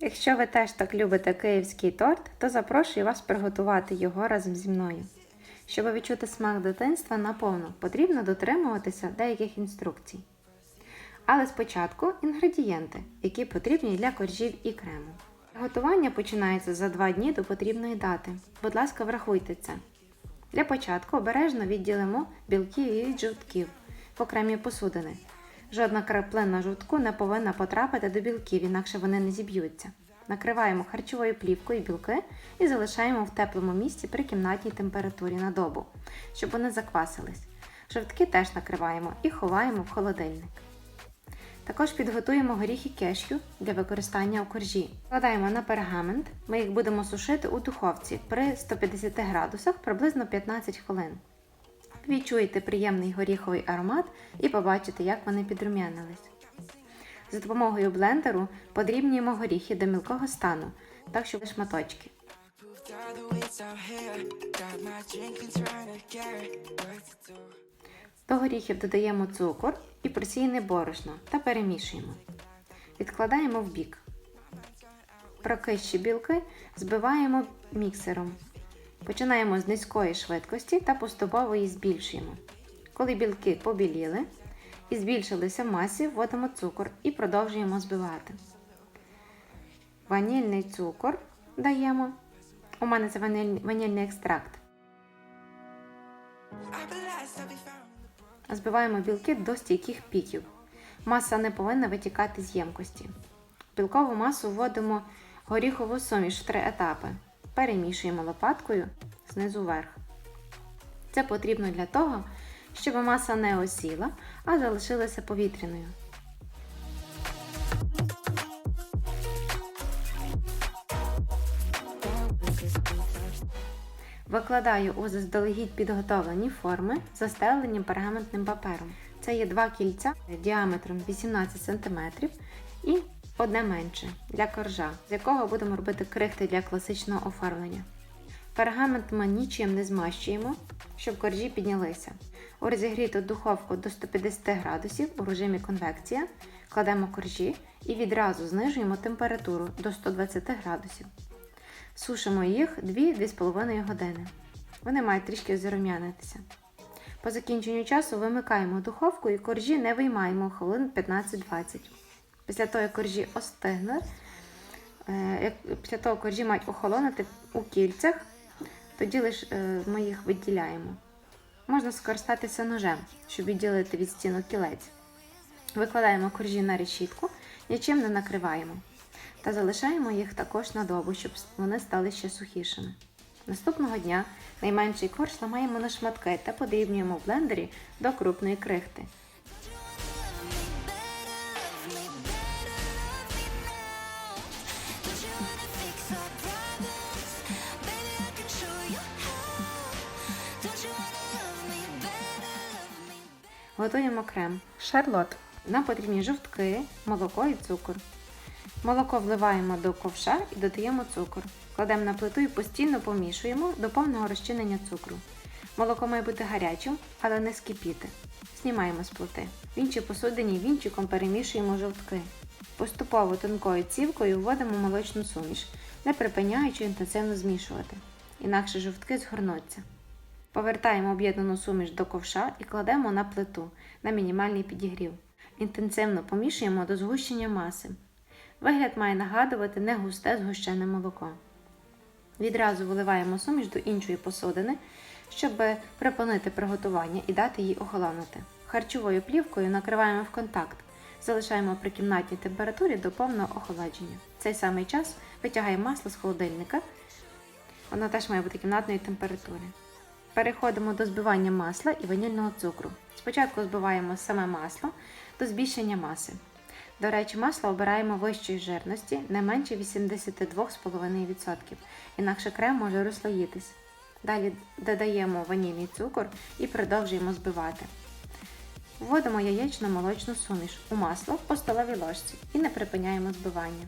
Якщо ви теж так любите київський торт, то запрошую вас приготувати його разом зі мною. Щоб відчути смак дитинства наповну, потрібно дотримуватися деяких інструкцій. Але спочатку інгредієнти, які потрібні для коржів і крему. Готування починається за 2 дні до потрібної дати. Будь ласка, врахуйте це. Для початку обережно відділимо білки від жовтків в окремі посудини. Жодна краплина жовтку не повинна потрапити до білків, інакше вони не зіб'ються. Накриваємо харчовою плівкою білки і залишаємо в теплому місці при кімнатній температурі на добу, щоб вони заквасились. Жовтки теж накриваємо і ховаємо в холодильник. Також підготуємо горіхи кешю для використання у коржі. Вкладаємо на пергамент. Ми їх будемо сушити у духовці при 150 градусах приблизно 15 хвилин. Відчуєте приємний горіховий аромат і побачите, як вони підрум'янились. За допомогою блендеру подрібнюємо горіхи до мілкого стану, так що шматочки. До горіхів додаємо цукор і просіяне борошно та перемішуємо. Відкладаємо в бік. Прокищі білки збиваємо міксером. Починаємо з низької швидкості та поступово її збільшуємо. Коли білки побіліли і збільшилися в масі, вводимо цукор і продовжуємо збивати. Ванільний цукор даємо. У мене це ваниль- ванільний екстракт. Збиваємо білки до стійких піків. Маса не повинна витікати з ємкості. Білкову масу вводимо горіхову суміш в три етапи. Перемішуємо лопаткою знизу вверх. Це потрібно для того, щоб маса не осіла, а залишилася повітряною. Викладаю у заздалегідь підготовлені форми, застелені пергаментним папером. Це є два кільця діаметром 18 см і одне менше для коржа, з якого будемо робити крихти для класичного оформлення. Пергамент ми нічим не змащуємо, щоб коржі піднялися. У розігріту духовку до 150 градусів у режимі конвекція кладемо коржі і відразу знижуємо температуру до 120 градусів. Сушимо їх 2-2,5 години. Вони мають трішки зарум'янитися. По закінченню часу вимикаємо духовку і коржі не виймаємо хвилин 15-20. Після того, як коржі остигли, е, після того коржі мають охолонути у кільцях, тоді лише ми їх виділяємо. Можна скористатися ножем, щоб відділити від стінок кілець. Викладаємо коржі на решітку, нічим не накриваємо. Та залишаємо їх також на добу, щоб вони стали ще сухішими. Наступного дня найменший корж ламаємо на шматки та подрібнюємо в блендері до крупної крихти. Готуємо крем. Шарлот. Нам потрібні жовтки, молоко і цукор. Молоко вливаємо до ковша і додаємо цукор. Кладемо на плиту і постійно помішуємо до повного розчинення цукру. Молоко має бути гарячим, але не скипіти. Знімаємо з плити. В іншій посудині вінчиком перемішуємо жовтки. Поступово тонкою цівкою вводимо молочну суміш, не припиняючи інтенсивно змішувати. Інакше жовтки згорнуться. Повертаємо об'єднану суміш до ковша і кладемо на плиту на мінімальний підігрів. Інтенсивно помішуємо до згущення маси. Вигляд має нагадувати не густе згущене молоко. Відразу виливаємо суміш до іншої посудини, щоб припинити приготування і дати їй охолонути. Харчовою плівкою накриваємо в контакт, залишаємо при кімнатній температурі до повного охолодження. В цей самий час витягаємо масло з холодильника. Воно теж має бути кімнатної температури. Переходимо до збивання масла і ванільного цукру. Спочатку збиваємо саме масло до збільшення маси. До речі, масло обираємо вищої жирності не менше 82,5%, інакше крем може розслоїтись. Далі додаємо ванільний цукор і продовжуємо збивати. Вводимо яєчно-молочну суміш у масло по столовій ложці і не припиняємо збивання.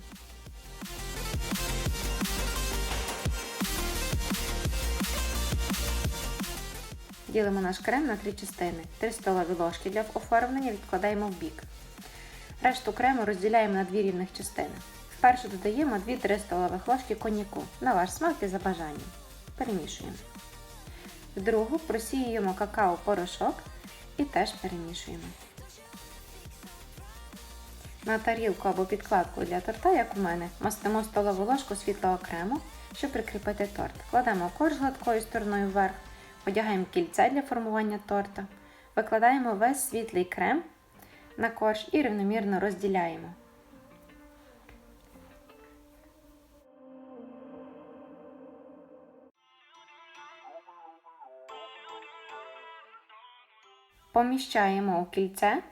Ділимо наш крем на три частини. 3 столові ложки для оформлення відкладаємо в бік. Решту крему розділяємо на дві рівних частини. Вперше додаємо 2-3 столових ложки коньяку на ваш смак і за бажанням. Перемішуємо. В другу просіюємо какао-порошок і теж перемішуємо. На тарілку або підкладку для торта, як у мене, мастимо столову ложку світлого крему, щоб прикріпити торт. Кладемо корж гладкою стороною вверх, одягаємо кільце для формування торта, викладаємо весь світлий крем на корж і рівномірно розділяємо. Поміщаємо у кільце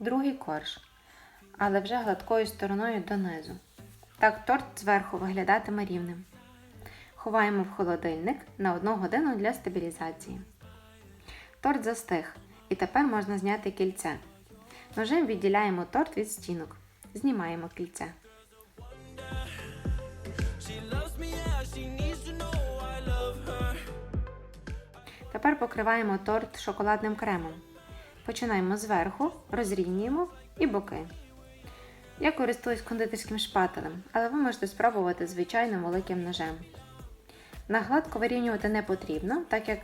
другий корж, але вже гладкою стороною донизу. Так торт зверху виглядатиме рівним. Ховаємо в холодильник на 1 годину для стабілізації. Торт застиг, і тепер можна зняти кільце. Ножем відділяємо торт від стінок. Знімаємо кільце. Тепер покриваємо торт шоколадним кремом. Починаємо зверху, розрівнюємо і боки. Я користуюсь кондитерським шпателем, але ви можете спробувати звичайним великим ножем. На гладко вирівнювати не потрібно, так як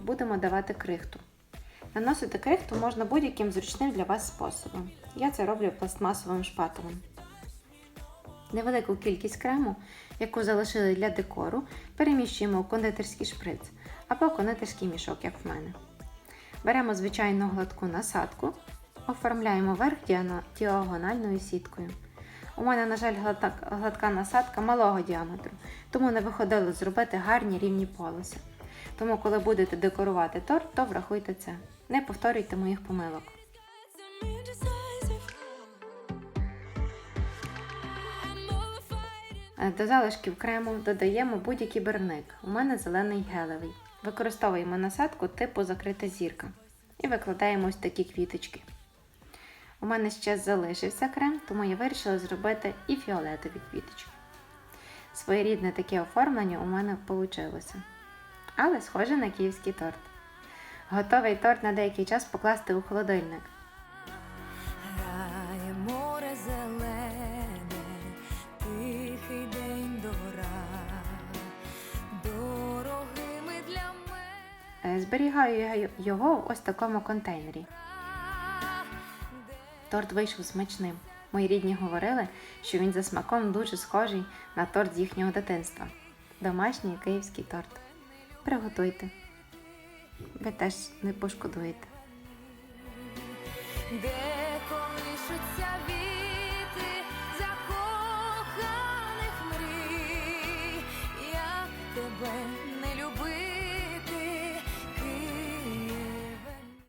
будемо давати крихту. Наносити крихту можна будь-яким зручним для вас способом. Я це роблю пластмасовим шпателем. Невелику кількість крему, яку залишили для декору, переміщуємо у кондитерський шприц або кондитерський мішок, як в мене. Беремо звичайну гладку насадку, оформляємо верх діагональною сіткою. У мене, на жаль, гладка, насадка малого діаметру, тому не виходило зробити гарні рівні полоси. Тому, коли будете декорувати торт, то врахуйте це. Не повторюйте моїх помилок. До залишків крему додаємо будь-який барвник. У мене зелений гелевий. Використовуємо насадку типу закрита зірка і викладаємо ось такі квіточки. У мене ще залишився крем, тому я вирішила зробити і фіолетові квіточки. Своєрідне таке оформлення у мене вийшло. Але схоже на київський торт. Готовий торт на деякий час покласти у холодильник. Е, Зберігаю я його в ось такому контейнері. Торт вийшов смачним. Мої рідні говорили, що він за смаком дуже схожий на торт з їхнього дитинства. Домашній київський торт. Приготуйте. Ви теж не пошкодуєте. Де колишуться